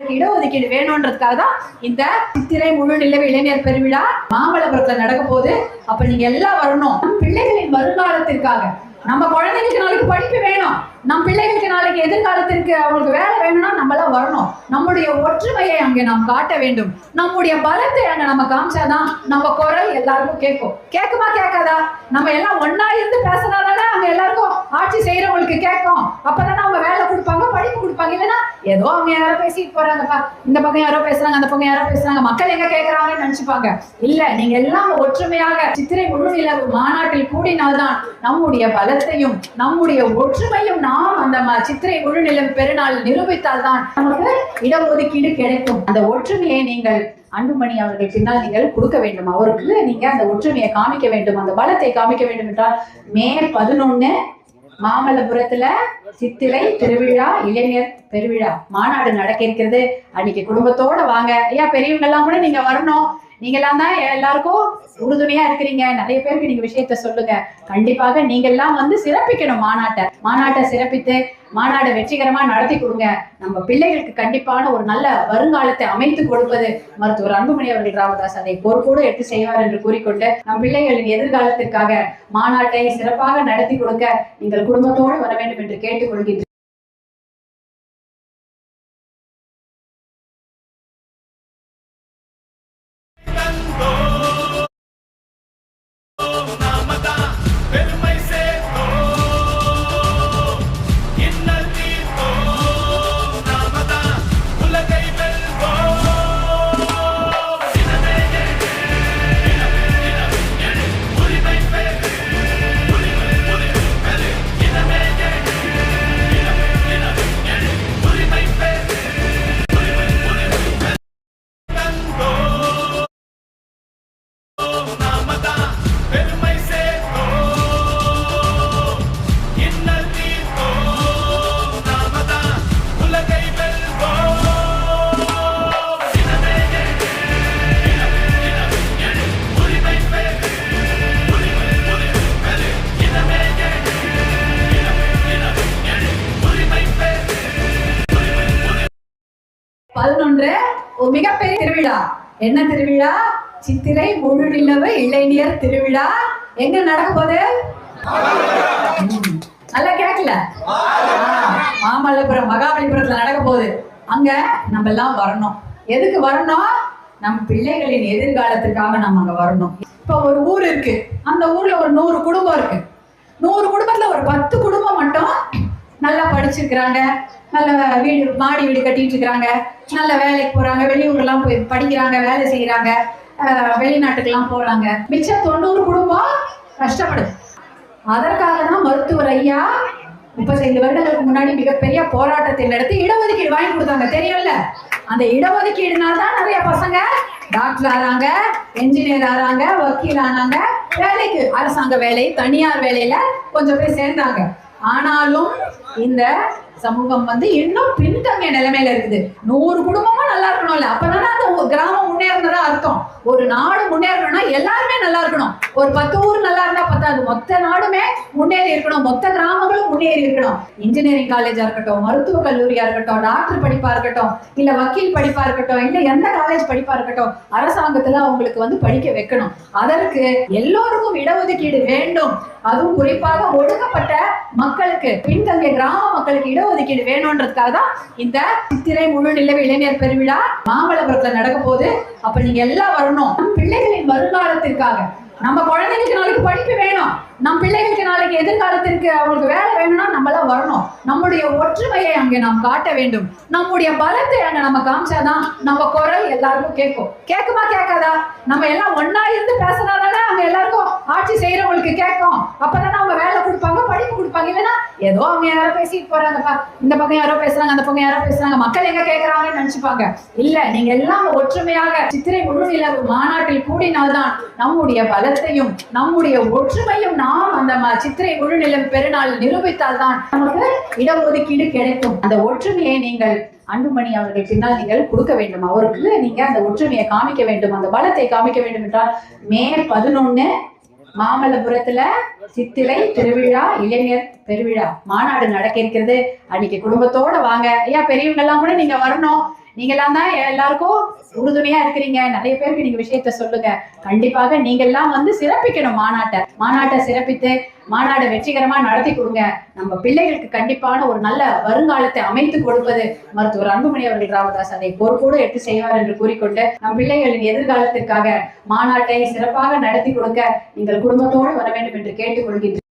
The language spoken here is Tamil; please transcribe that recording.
இடஒதுக்கீடு வேணும்ன்றதுக்காக தான் இந்த சித்திரை முழு நிலவு இளைஞர் பெருவிழா மாமல்லபுரத்துல நடக்க போகுது. அப்ப நீங்க எல்லாம் வரணும். பிள்ளைகளின் வருங்காலத்திற்காக. நம்ம குழந்தைங்களுக்கு நாளைக்கு படிப்பு வேணும் நம் பிள்ளைகளுக்கு நாளைக்கு எதிர்காலத்திற்கு அவங்களுக்கு வேலை வேணும்னா நம்ம எல்லாம் வரணும். நம்முடைய ஒற்றுமையை அங்கே நாம் காட்ட வேண்டும். நம்முடைய பலத்தை அங்க நம்ம காமிச்சாதான் நம்ம குரல் எல்லாருக்கும் கேட்கும். கேட்குமா கேட்காதா? நம்ம எல்லாம் ஒன்னா இருந்து பேசினாதானே அங்க எல்லாருக்கும் ஆட்சி செய்யறவங்களுக்கு கேட்கும். அப்பதானே அவங்க வேலை கொடுப்பாங்க படிப்பு கொடுப்பாங்க. இல்லைன்னா ஏதோ அவங்க யாரோ பேசிட்டு போறாங்கப்பா. இந்த பக்கம் யாரோ பேசுறாங்க அந்த பக்கம் யாரோ பேசுறாங்க. மக்கள் எங்க கேட்கறாங்கன்னு நினைச்சுப்பாங்க. இல்ல நீங்க எல்லாம் ஒற்றுமையாக சித்திரை முழுநிலவு மாநாட்டில் கூடினால்தான் நம்முடைய பலத்தையும் நம்முடைய ஒற்றுமையும் நாம் அந்த சித்திரை முழுநிலம் பெருநாள் நிரூபித்தால் தான் நமக்கு இடஒதுக்கீடு கிடைக்கும். அந்த ஒற்றுமையை நீங்கள் அன்புமணி அவர்கள் பின்னால் நீங்கள் கொடுக்க வேண்டும். அவருக்கு நீங்க அந்த ஒற்றுமையை காமிக்க வேண்டும். அந்த பலத்தை காமிக்க வேண்டும் என்றால் மே பதினொன்னு மாமல்லபுரத்துல சித்திரை திருவிழா இளைஞர் பெருவிழா. மாநாடு நடக்க இருக்கிறது. அன்னைக்கு குடும்பத்தோட வாங்க. ஐயா பெரியவங்க எல்லாம் கூட நீங்க வரணும். நீங்கெல்லாம் தான் எல்லாருக்கும் உறுதுணையா இருக்கிறீங்க. நிறைய பேருக்கு நீங்க விஷயத்த சொல்லுங்க. கண்டிப்பாக நீங்க எல்லாம் வந்து சிறப்பிக்கணும் மாநாட்டை. மாநாட்டை சிறப்பித்து மாநாடு வெற்றிகரமா நடத்தி கொடுங்க. நம்ம பிள்ளைகளுக்கு கண்டிப்பான ஒரு நல்ல வருங்காலத்தை அமைத்து கொடுப்பது மருத்துவர் அன்புமணி அவர்கள் ராமதாஸ் அதை பொறுப்போடு எடுத்து செய்வார் என்று கூறிக்கொண்டு நம் பிள்ளைகளின் எதிர்காலத்திற்காக மாநாட்டை சிறப்பாக நடத்தி கொடுக்க நீங்கள் குடும்பத்தோடு வர வேண்டும் என்று கேட்டுக்கொள்கின்றேன் பதினொன்று ஒரு மிகப்பெரிய திருவிழா. என்ன திருவிழா? சித்திரை முழு நிலவு இளைஞர் திருவிழா. எங்க நடக்க போகுது? ம், நல்லா கேட்கல மாமல்லபுரம் மகாபலிபுரத்துல நடக்க போகுது. அங்க நம்ம எல்லாம் வரணும். எதுக்கு வரணும்? நம் பிள்ளைகளின் எதிர்காலத்துக்காக நம்ம அங்க வரணும். இப்போ ஒரு ஊர் இருக்கு. அந்த ஊர்ல ஒரு நூறு குடும்பம் இருக்கு. நூறு குடும்பத்துல ஒரு பத்து குடும்பம் மட்டும் நல்லா படிச்சிருக்கிறாங்க. நல்ல வீடு மாடி வீடு கட்டிட்டு இருக்கிறாங்க. நல்ல வேலைக்கு போறாங்க. வெளியூர்லாம் போய் படிக்கிறாங்க வேலை செய்யறாங்க. வெளிநாட்டுக்கெல்லாம் போறாங்க. மிச்சம் தொண்ணூறு குடும்பம் கஷ்டப்படுது. அதற்காக தான் மருத்துவர் ஐயா முப்பத்தைந்து வருடங்களுக்கு முன்னாடி மிகப்பெரிய போராட்டத்தை நடத்தி இடஒதுக்கீடு வாங்கி கொடுத்தாங்க. தெரியும்ல? அந்த இடஒதுக்கீடுனால தான் நிறைய பசங்க டாக்டர் ஆறாங்க என்ஜினியர் ஆறாங்க வக்கீல் ஆனாங்க. வேலைக்கு அரசாங்க வேலை தனியார் வேலையில கொஞ்சம் பேர் சேர்ந்தாங்க. ஆனாலும் இந்த சமூகம் வந்து இன்னும் பின்தங்கிய நிலைமையில இருக்குது. நூறு குடும்பமும் நல்லா இருக்கணும்ல. அப்பதானே அந்த கிராமம் முன்னேறினதா அர்த்தம். ஒரு நாடு முன்னேறணும்னா எல்லாருமே நல்லா இருக்கணும். ஒரு பத்து ஊர் நல்லா இருந்தா பத்தாது. மொத்த நாடுமே முன்னேறி இருக்கணும். மொத்த கிராமங்களும் முன்னேறி இருக்கணும். இன்ஜினியரிங் காலேஜா இருக்கட்டும் மருத்துவ கல்லூரியா இருக்கட்டும் டாக்டர் படிப்பா இருக்கட்டும் இல்ல வக்கீல் படிப்பா இருக்கட்டும் இல்ல எந்த காலேஜ் படிப்பா இருக்கட்டும் அரசாங்கத்துல அவங்களுக்கு வந்து படிக்க வைக்கணும். அதற்கு எல்லோருக்கும் இடஒதுக்கீடு வேண்டும். அதுவும் குறிப்பாக ஒடுக்கப்பட்ட மக்களுக்கு பின்தங்கிய கிராம மக்களுக்கு இட இடஒதுக்கீடு வேணும்ன்றதுக்காக தான் இந்த சித்திரை முழு நிலவு இளைஞர் பெருவிழா மாமல்லபுரத்துல நடக்க போகுது. அப்ப நீங்க எல்லாம் வரணும். பிள்ளைகளின் வருங்காலத்திற்காக. நம்ம குழந்தைங்களுக்கு நாளைக்கு படிப்பு வேணும். நம் பிள்ளைகளுக்கு நாளைக்கு எதிர்காலத்திற்கு அவங்களுக்கு வேலை வேணும்னா நம்ம எல்லாம் வரணும். நம்முடைய ஒற்றுமையை அங்கே நாம் காட்ட வேண்டும். நம்முடைய பலத்தை அங்க நம்ம காமிச்சாதான் நம்ம குரல் எல்லாருக்கும் கேட்கும். கேட்குமா கேட்காதா? நம்ம எல்லாம் ஒன்னா இருந்து பேசினாதானே அங்க எல்லாருக்கும் ஆட்சி செய்யறவங்களுக்கு கேட்கும். அப்பதானே அவங்க வேலை கொடுப்பாங்க கொடுப்பாங்க. இல்லைன்னா ஏதோ அவங்க யாரோ பேசிட்டு போறாங்கப்பா இந்த பக்கம் யாரோ பேசுறாங்க அந்த பக்கம் யாரோ பேசுறாங்க. மக்கள் எங்க கேட்கறாங்கன்னு நினைச்சுப்பாங்க. இல்ல நீங்க எல்லாம் ஒற்றுமையாக சித்திரை முழுநிலவு மாநாட்டில் கூடினால்தான் நம்முடைய பலத்தையும் நம்முடைய ஒற்றுமையும் நாம் அந்த சித்திரை முழுநிலம் பெருநாள் நிரூபித்தால் தான் நமக்கு இடஒதுக்கீடு கிடைக்கும். அந்த ஒற்றுமையை நீங்கள் அன்புமணி அவர்கள் பின்னால் நீங்கள் கொடுக்க வேண்டும். அவருக்கு நீங்க அந்த ஒற்றுமையை காமிக்க வேண்டும். அந்த பலத்தை காமிக்க வேண்டும் என்றால் மே பதினொன்னு மாமல்லபுரத்துல சித்திரை திருவிழா இளைஞர் பெருவிழா மாநாடு நடக்க இருக்கிறது. அன்னைக்கு குடும்பத்தோட வாங்க. ஐயா பெரியவங்க எல்லாம் கூட நீங்க வரணும். நீங்கெல்லாம் தான் எல்லாருக்கும் உறுதுணையா இருக்கிறீங்க. நிறைய பேருக்கு நீங்க விஷயத்த சொல்லுங்க. கண்டிப்பாக நீங்கெல்லாம் வந்து சிறப்பிக்கணும் மாநாட்டை. மாநாட்டை சிறப்பித்து மாநாடு வெற்றிகரமா நடத்தி கொடுங்க. நம்ம பிள்ளைகளுக்கு கண்டிப்பான ஒரு நல்ல வருங்காலத்தை அமைத்து கொடுப்பது மருத்துவர் அன்புமணி அவர்கள் ராமதாஸ் அதை பொறுப்போடு எடுத்து செய்வார் என்று கூறிக்கொண்டு நம் பிள்ளைகளின் எதிர்காலத்திற்காக மாநாட்டை சிறப்பாக நடத்தி கொடுக்க நீங்கள் குடும்பத்தோடு வர வேண்டும் என்று கேட்டுக்கொள்கின்றேன்